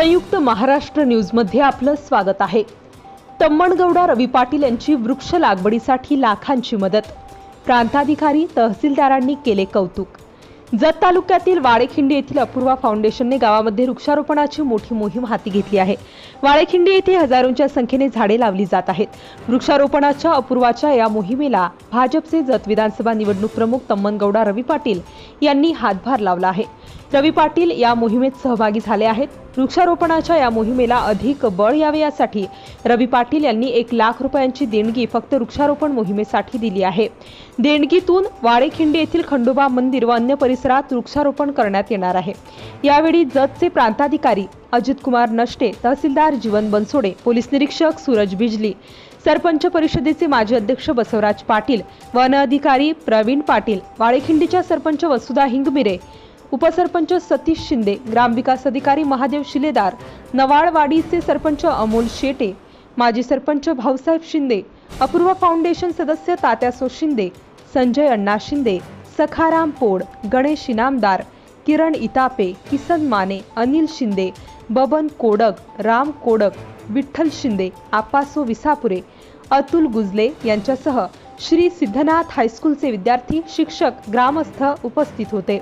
संयुक्त महाराष्ट्र न्यूजमध्ये आपलं स्वागत आहे. तम्मणगौडा रवी पाटील यांची वृक्ष लागवडीसाठी लाखांची मदत. प्रांताधिकारी तहसीलदारांनी केले कौतुक. जत तालुक्यातील वाडेखिंडी येथील अपूर्वा फाउंडेशनने गावामध्ये वृक्षारोपणाची मोठी मोहीम हाती घेतली आहे. वाडेखिंडी येथे हजारोंच्या संख्येने झाडे लावली जात आहेत. वृक्षारोपणाच्या अपूर्वाच्या या मोहिमेला भाजपचे जत विधानसभा निवडणूक प्रमुख तम्मनगौडा रवी पाटील यांनी हातभार लावला आहे. रवी पाटील या मोहिमेत सहभागी झाले आहेत. वृक्षारोपणाच्या या मोहिमेला अधिक बळ यावे यासाठी रवी पाटील यांनी एक लाख रुपयांची देणगी फक्त वृक्षारोपण मोहिमेसाठी दिली आहे. देणगीतून वाडेखिंडी येथील खंडोबा मंदिर व अन्य परिसरात वृक्षारोपण करण्यात येणार आहे. यावेळी जतचे प्रांताधिकारी अजितकुमार नष्टे तहसीलदार जीवन बनसोडे पोलीस निरीक्षक सूरज बिजली सरपंच परिषदेचे माजी अध्यक्ष बसवराज पाटील वन अधिकारी प्रवीण पाटील वाडेखिंडीच्या सरपंच वसुधा हिंगमिरे उपसरपंच सतीश शिंदे ग्रामविकास अधिकारी महादेव शिलेदार नवाळवाडीचे सरपंच अमोल शेटे माजी सरपंच भाऊसाहेब शिंदे अपूर्व फाउंडेशन सदस्य तात्यासो शिंदे संजय अण्णा शिंदे सखाराम पोड गणेश इनामदार किरण इतापे किसन माने अनिल शिंदे बबन कोडक राम कोडक विठ्ठल शिंदे आपासो विसापुरे अतुल गुजले यांच्यासह श्री सिद्धनाथ हायस्कूलचे विद्यार्थी शिक्षक ग्रामस्थ उपस्थित होते.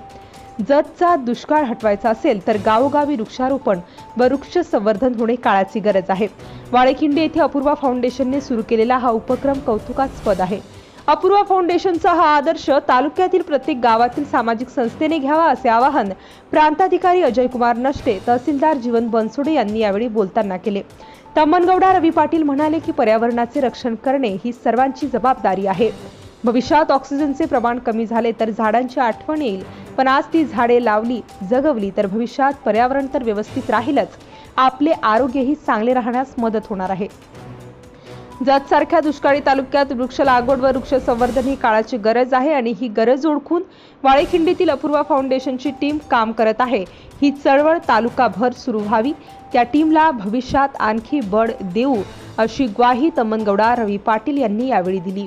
जतचा दुष्काळ हटवायचा असेल तर गावोगावी वृक्षारोपण व वृक्ष संवर्धन होणे काळाची गरज आहे. वाळेखिंडी येथे अपूर्वा फाउंडेशनने सुरू केलेला हा उपक्रम कौतुकास्पद आहे. अपूर्वा फाउंडेशनचा हा आदर्श तालुक्यातील प्रत्येक गावातील सामाजिक संस्थेने घ्यावा असे आवाहन प्रांताधिकारी अजय कुमार नष्टे तहसीलदार जीवन बनसोडे यांनी यावेळी बोलताना केले. तम्मनगौडा रवी पाटील म्हणाले की पर्यावरणाचे रक्षण करणे ही सर्वांची जबाबदारी आहे. भविष्यात ऑक्सिजनचे प्रमाण कमी झाले तर झाडांची आठवण येईल. पण आज ती झाडे लावली जगवली तर भविष्यात पर्यावरण तर व्यवस्थित राहीलच. आपले आरोग्यही चांगले राहण्यास मदत होणार आहे. जत सारख्या दुष्काळी तालुक्यात वृक्ष लागवड व वृक्ष संवर्धन ही काळाची गरज आहे आणि ही गरज ओळखून वाळेखिंडीतील अपूर्वा फाउंडेशनची टीम काम करत आहे. ही चळवळ तालुकाभर सुरू व्हावी. त्या टीमला भविष्यात आणखी बळ देऊ अशी ग्वाही तमनगौडा रवी पाटील यांनी यावेळी दिली.